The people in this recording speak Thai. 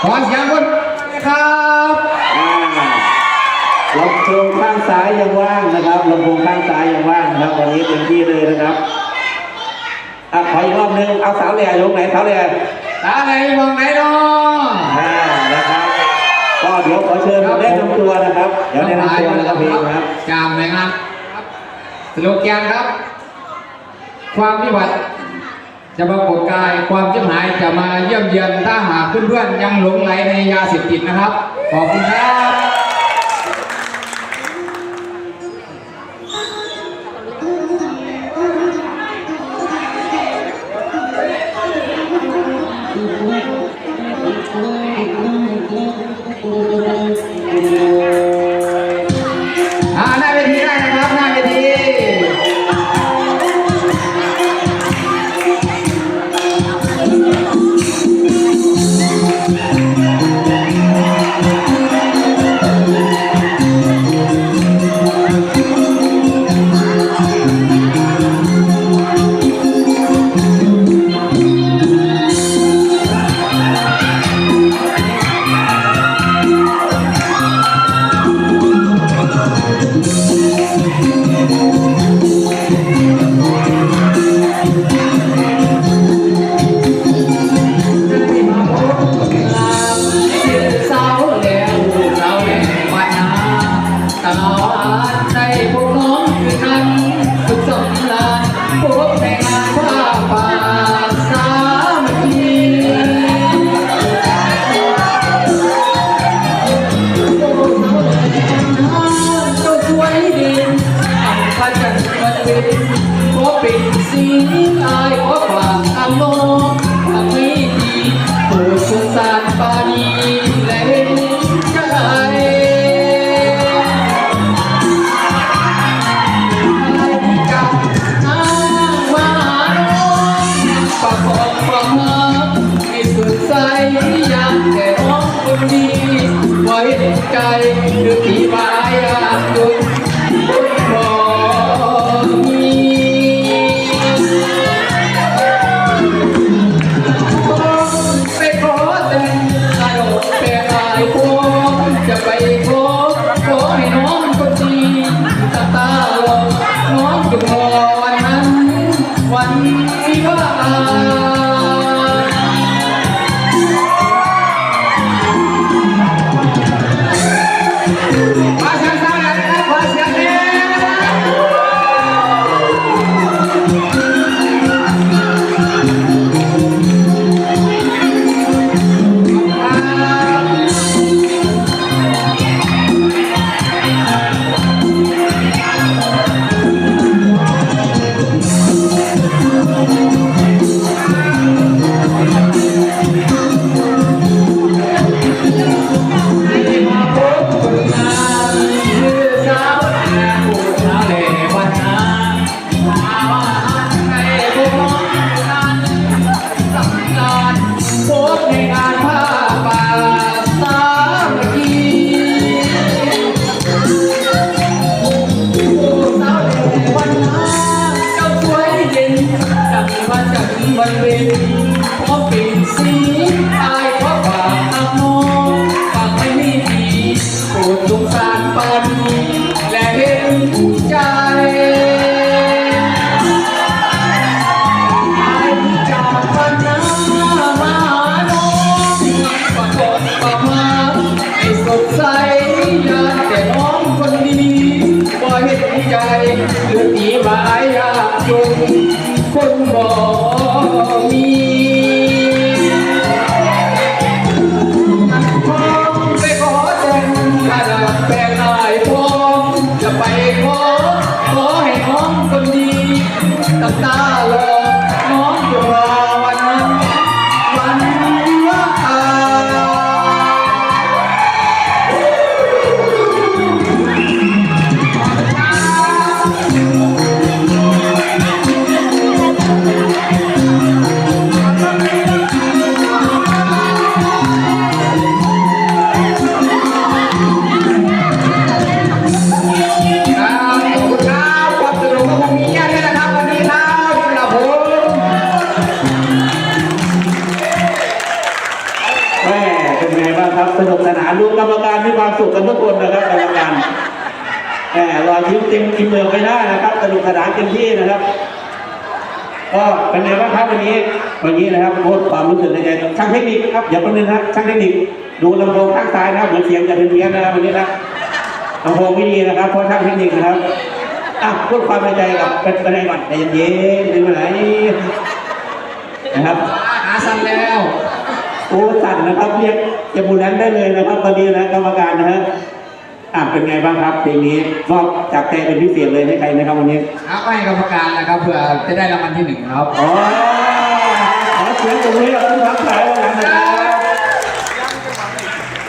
ขอเสียงคนนะครับอ่าลำโพงข้างซ้ายยังว่างนะครับลำโพงข้างซ้ายยังว่างนะครับวันนี้เต็มที่เลยนะครับอะขออีกรอบหนึงเอาสาวแหล่ลงไหนสาวแหล่ตาไหนมองไหนเนาะอ่านะครับก็เดี๋ยวขอเชิญแนะนำตัวนะครับ เดี๋ยวแนะนำตัวนะครับเพลงนะครับจามไหมครับสโลแกนครับ ความวิบัติ จะปรากฏกายความจิบหายจะมาเยี่ยมเยียนถ้าหากเพื่อนๆยังหลงไหลในยาเสพติดนะครับ ขอบคุณครับอ่ ต หรือ จันทร์วันเพ็ญขอเป็นสีอายขอฝากอำน้องฝากไม่มีดีโปรดสงสารปานีและเห็นใจอายจากวันนามาหาน้องปรากฏประมาให้สดใสอยากแต่น้องคนดีบ่เห็นใจหรือตีบายยาจนคนบ่มี ความสุขกันทุกคนนะครับกรรมการแหมรอยยิ้มเต็มอิ่มเอิบไปได้นะครับสนุกสนานเต็มที่นะครับ ก็เป็นไงบ้างครับวันนี้วันนี้นะครับโค้ชความรู้สึกในใจช่างเทคนิคครับอย่าประเด็นนะช่างเทคนิคดูลำโพงข้างซ้ายนะครับเหมือนเสียงจะเป็นเพี้ยนนะครับวันนี้นะลำโพงไม่ดีนะครับเพราะช่างเทคนิคนะครับอะพูดความในใจกับเป็นไงก่อนใจเย็นๆเป็นวันไหนนะครับหาสั่นแล้วโอ้สั่นนะครับเรียกจะบูนั้นได้เลยนะครับตอนนี้นะกรรมการนะฮะ อะเป็นไงบ้างครับเพลงนี้มอบจากใจเป็นพิเศษเลยให้ใครนะครับวันนี้ครับให้กรรมการนะครับเพื่อจะได้รางวัลที่หนึ่งครับ อ๋อขอเสียงตรงนี้กับผู้ทักทายวันหลังนะครับ